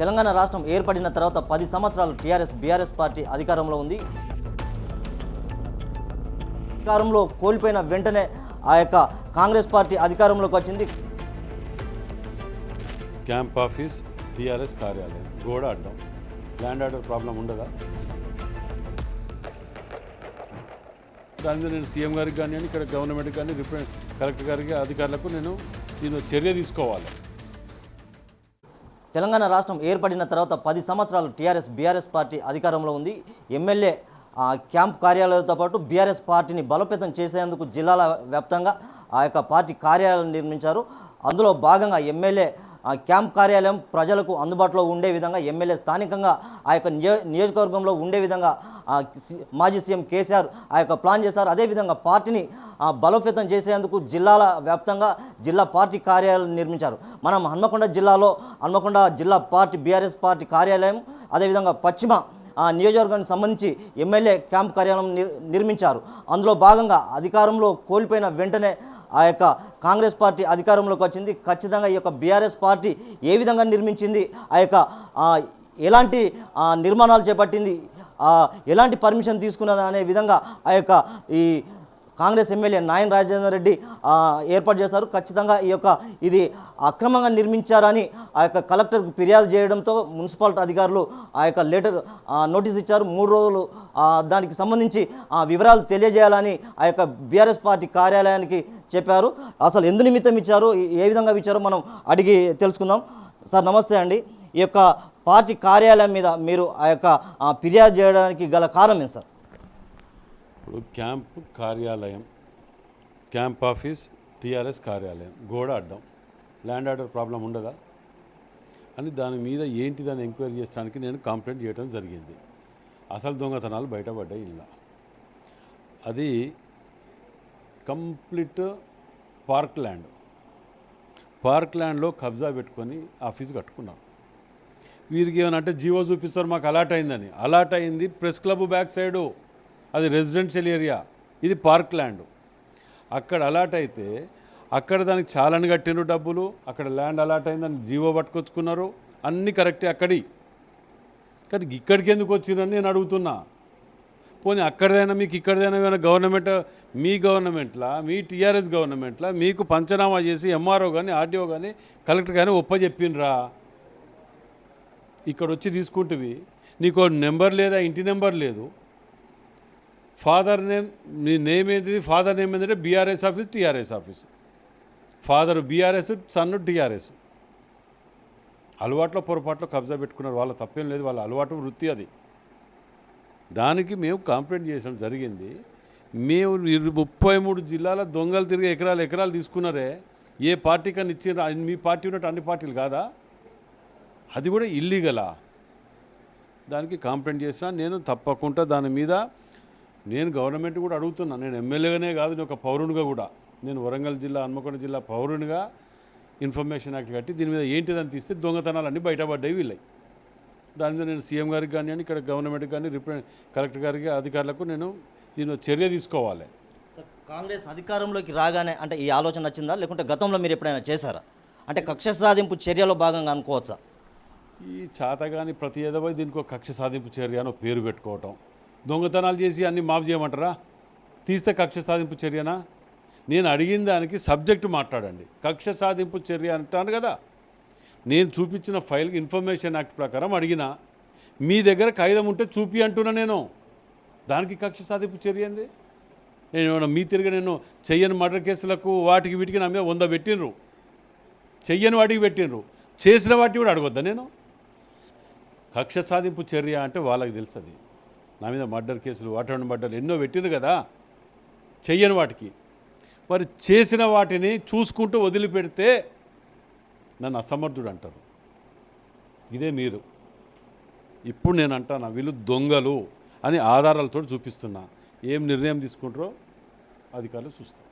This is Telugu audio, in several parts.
తెలంగాణ రాష్ట్రం ఏర్పడిన తర్వాత పది సంవత్సరాలు టీఆర్ఎస్ బీఆర్ఎస్ పార్టీ అధికారంలో ఉంది. అధికారంలో కోల్పోయిన వెంటనే ఆ యొక్క కాంగ్రెస్ పార్టీ అధికారంలోకి వచ్చింది. క్యాంప్ ఆఫీస్ టీఆర్ఎస్ కార్యాలయం గోడ అడ్డం. ల్యాండ్ ఆర్డర్ ప్రాబ్లం ఉండదా? దాని నేను సీఎం గారికి కానీ ఇక్కడ గవర్నమెంట్ కానీ రిప్రజెంట్ కలెక్టర్ గారికి అధికారులకు నేను దీని చర్య తీసుకోవాలి. తెలంగాణ రాష్ట్రం ఏర్పడిన తర్వాత పది సంవత్సరాలు టీఆర్ఎస్ బీఆర్ఎస్ పార్టీ అధికారంలో ఉంది. ఎమ్మెల్యే ఆ, క్యాంప్ కార్యాలయాలతో పాటు బీఆర్ఎస్ పార్టీని బలోపేతం చేసేందుకు జిల్లాల వ్యాప్తంగా ఆ యొక్క పార్టీ కార్యాలయాలను నిర్మించారు. అందులో భాగంగా ఎమ్మెల్యే క్యాంప్ కార్యాలయం ప్రజలకు అందుబాటులో ఉండే విధంగా ఎమ్మెల్యే స్థానికంగా ఆ యొక్క నియో నియోజకవర్గంలో ఉండే విధంగా మాజీ సీఎం కేసీఆర్ ఆ యొక్క ప్లాన్ చేశారు. అదేవిధంగా పార్టీని బలోపేతం చేసేందుకు జిల్లాల వ్యాప్తంగా జిల్లా పార్టీ కార్యాలయం నిర్మించారు. మనం హన్మకొండ జిల్లాలో హన్మకొండ జిల్లా పార్టీ బీఆర్ఎస్ పార్టీ కార్యాలయం అదేవిధంగా పశ్చిమ నియోజకవర్గానికి సంబంధించి ఎమ్మెల్యే క్యాంప్ కార్యాలయం నిర్మించారు. అందులో భాగంగా అధికారంలో కోల్పోయిన వెంటనే ఆ యొక్క కాంగ్రెస్ పార్టీ అధికారంలోకి వచ్చింది. ఖచ్చితంగా ఈ యొక్క బీఆర్ఎస్ పార్టీ ఏ విధంగా నిర్మించింది? ఆ యొక్క ఎలాంటి నిర్మాణాలు చేపట్టింది? ఎలాంటి పర్మిషన్ తీసుకున్నది అనే విధంగా ఆ యొక్క ఈ కాంగ్రెస్ ఎమ్మెల్యే నాయన్ రాజేందర్ రెడ్డి ఏర్పాటు చేశారు. ఖచ్చితంగా ఈ యొక్క ఇది అక్రమంగా నిర్మించారని ఆ యొక్క కలెక్టర్కు ఫిర్యాదు చేయడంతో మున్సిపాలిటీ అధికారులు ఆ యొక్క లెటర్ నోటీస్ ఇచ్చారు. మూడు రోజులు దానికి సంబంధించి ఆ, వివరాలు తెలియజేయాలని ఆ యొక్క బీఆర్ఎస్ పార్టీ కార్యాలయానికి చెప్పారు. అసలు ఎందు నిమిత్తం ఇచ్చారు? ఏ విధంగా ఇచ్చారో మనం అడిగి తెలుసుకుందాం. సార్ నమస్తే అండి. ఈ యొక్క పార్టీ కార్యాలయం మీద మీరు ఆ యొక్క ఫిర్యాదు చేయడానికి గల కారణం ఏంటి సార్? ఇప్పుడు క్యాంప్ కార్యాలయం క్యాంప్ ఆఫీస్ టీఆర్ఎస్ కార్యాలయం గోడ అడ్డం. ల్యాండ్ ఆర్డర్ ప్రాబ్లం ఉండదా? అని దాని మీద ఏంటి దాన్ని ఎంక్వైరీ చేయడానికి నేను కంప్లైంట్ చేయడం జరిగింది. అసలు దొంగతనాలు బయటపడ్డాయి ఇలా. అది కంప్లీట్ పార్క్ ల్యాండ్. పార్క్ ల్యాండ్లో కబ్జా పెట్టుకొని ఆఫీస్ కట్టుకున్నారు వీరికి ఏమైనా అంటే జీవో చూపిస్తారు మాకు అలాట్ అయిందని. అలాట్ అయింది ప్రెస్ క్లబ్ బ్యాక్ సైడు. అది రెసిడెన్షియల్ ఏరియా. ఇది పార్క్ ల్యాండ్ అక్కడ అలాట్ అయితే అక్కడ దానికి చాలని కట్టిండ్రు డబ్బులు అక్కడ ల్యాండ్ అలాట్ అయిందని జీవో పట్టుకొచ్చుకున్నారు. అన్నీ కరెక్టే అక్కడి. కానీ ఇక్కడికి ఎందుకు వచ్చిందని నేను అడుగుతున్నా. పోనీ అక్కడిదైనా మీకు ఇక్కడిదైనా ఏమైనా గవర్నమెంట్ మీ గవర్నమెంట్లా మీ టీఆర్ఎస్ గవర్నమెంట్లా మీకు పంచనామా చేసి ఎంఆర్ఓ కానీ ఆర్డీఓ కానీ కలెక్టర్ కానీ ఒప్ప చెప్పిండ్రా ఇక్కడ వచ్చి తీసుకుంటువి. నీకు నెంబర్ లేదా? ఇంటి నెంబర్ లేదు. ఫాదర్ నేమ్ నీ నేమ్ ఏంటిది? ఫాదర్ నేమ్ ఏంటంటే BRS office TRS office father BRS son TRS అలవాట్లో పొరపాట్లో కబ్జా పెట్టుకున్నారు. వాళ్ళ తప్పేం లేదు. వాళ్ళ అలవాటు వృత్తి అది. దానికి మేము కంప్లైంట్ చేసడం జరిగింది. మేము ముప్పై మూడు జిల్లాల దొంగలు తిరిగి ఎకరాలు ఎకరాలు తీసుకున్నారే. ఏ పార్టీకని ఇచ్చిన మీ పార్టీ ఉన్నట్టు అన్ని పార్టీలు కాదా? అది కూడా ఇల్లీగలా దానికి కంప్లైంట్ చేసిన నేను తప్పకుండా దాని మీద నేను గవర్నమెంట్ కూడా అడుగుతున్నా నేను ఎమ్మెల్యేగానే కాదు నేను ఒక పౌరునిగా కూడా. నేను వరంగల్ జిల్లా హన్మకొండ జిల్లా పౌరునిగా ఇన్ఫర్మేషన్ యాక్ట్ కట్టి దీని మీద ఏంటిదని తీస్తే దొంగతనాలన్నీ బయటపడ్డాయి వీళ్ళవి దాని మీద నేను సీఎం గారికి కానీ ఇక్కడ గవర్నమెంట్కి కానీ రిప్రజెంట్ కలెక్టర్ గారికి అధికారులకు నేను దీని చర్య తీసుకోవాలి. కాంగ్రెస్ అధికారంలోకి రాగానే అంటే ఈ ఆలోచన వచ్చిందా లేకుంటే గతంలో మీరు ఎప్పుడైనా చేశారా? అంటే కక్ష సాధింపు చర్యలో భాగంగా అనుకోవచ్చా? ఈ చాతగాని ప్రతి ఏదో దీనికి ఒక కక్ష సాధింపు చర్య అని పేరు పెట్టుకోవటం. దొంగతనాలు చేసి అన్ని మాఫ్ చేయమంటారా? తీస్తే కక్ష సాధింపు చర్యనా? నేను అడిగిన దానికి సబ్జెక్టు మాట్లాడండి. కక్ష సాధింపు చర్య అంటాను కదా. నేను చూపించిన ఫైల్ ఇన్ఫర్మేషన్ యాక్ట్ ప్రకారం అడిగిన మీ దగ్గర కాగితం ఉంటే చూపి అంటున్నా నేను. దానికి కక్ష సాధింపు చర్య ఏంది? నేను మీ తిరిగి నేను చెయ్యని మర్డర్ కేసులకు వాటికి వీటికి నా మీద వంద పెట్టినరు చెయ్యని వాటికి పెట్టినరు చేసిన వాటికి కూడా అడగొద్దా నేను? కక్ష సాధింపు చర్య అంటే వాళ్ళకి తెలుసు నా మీద మర్డర్ కేసులు వాటర్ మర్డర్లు ఎన్నో పెట్టిరు కదా. చెయ్యని వాటికి. మరి చేసిన వాటిని చూసుకుంటూ వదిలిపెడితే నన్ను అసమర్థుడు అంటారు. ఇదే మీరు. ఇప్పుడు నేను అంటాను వీళ్ళు దొంగలు అని ఆధారాలతో చూపిస్తున్నా. ఏం నిర్ణయం తీసుకుంటారో అధికారులు చూస్తారు.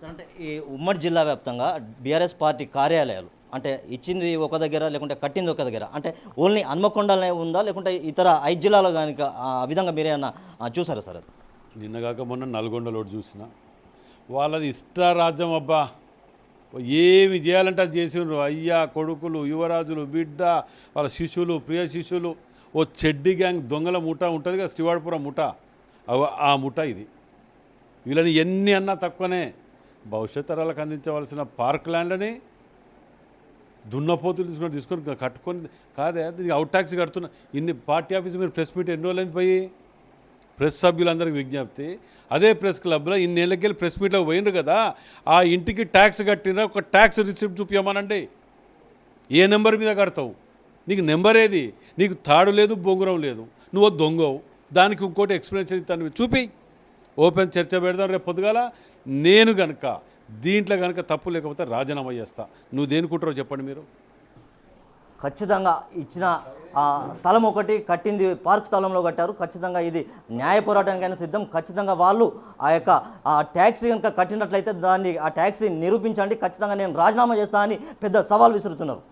సార్ అంటే ఈ ఉమ్మడి జిల్లా వ్యాప్తంగా బీఆర్ఎస్ పార్టీ కార్యాలయాలు అంటే ఇచ్చింది ఒక దగ్గర లేకుంటే కట్టింది ఒక దగ్గర. అంటే ఓన్లీ హన్మకొండలనే ఉందా లేకుంటే ఇతర ఐదు జిల్లాలో కనుక ఆ విధంగా మీరేమన్నా చూసారా సార్ అది? నిన్నగాక మొన్న నల్గొండలో చూసిన. వాళ్ళది ఇష్టారాజ్యం అబ్బా. ఏమి చేయాలంటే అది చేసిండ్రు. అయ్యా కొడుకులు యువరాజులు బిడ్డ వాళ్ళ శిష్యులు ప్రియ శిష్యులు. ఓ చెడ్డి గ్యాంగ్ దొంగల ముఠ ఉంటుంది కదా శ్రీవాడపురం ముఠ ఆ ముఠ ఇది. వీళ్ళని ఎన్ని అన్నా తక్కువనే. భవిష్యత్ తరాలకు అందించవలసిన పార్క్ ల్యాండ్ని దున్నపోతులు తీసుకొని తీసుకొని కట్టుకొని కాదే దీనికి అవుట్ ట్యాక్స్ కడుతున్నా. ఇన్ని పార్టీ ఆఫీస్ మీరు ప్రెస్ మీట్ ఎన్ని రోజులైంది పోయి? ప్రెస్ సభ్యులందరికీ విజ్ఞప్తి. అదే ప్రెస్ క్లబ్లో ఇన్నేళ్ళకెళ్ళి ప్రెస్ మీట్లో పోయిండ్రు కదా ఆ ఇంటికి ట్యాక్స్ కట్టిన ఒక ట్యాక్స్ రిసిప్ట్ చూపించమనండి ఏ నెంబర్ మీద కడతావు? నీకు నెంబర్ ఏది? నీకు తాడు లేదు బొంగురం లేదు. నువ్వు దొంగవు. దానికి ఇంకోటి ఎక్స్ప్లెనేషన్ ఇస్తాను. చూపి. ఓపెన్ చర్చ పెడదాం రేపు పొద్దుగాల. నేను కనుక దీంట్లో కనుక తప్పు లేకపోతే రాజీనామా చేస్తా. నువ్వు దేనికుంటారో చెప్పండి మీరు? ఖచ్చితంగా ఇచ్చిన ఆ స్థలం ఒకటి కట్టింది పార్క్ స్థలంలో కట్టారు. ఖచ్చితంగా ఇది న్యాయ పోరాటానికైనా సిద్ధం. ఖచ్చితంగా వాళ్ళు ఆ యొక్క ఆ ట్యాక్సీ కనుక కట్టినట్లయితే దాన్ని ఆ ట్యాక్సీ నిరూపించండి. ఖచ్చితంగా నేను రాజీనామా చేస్తా అని పెద్ద సవాల్ విసురుతున్నారు.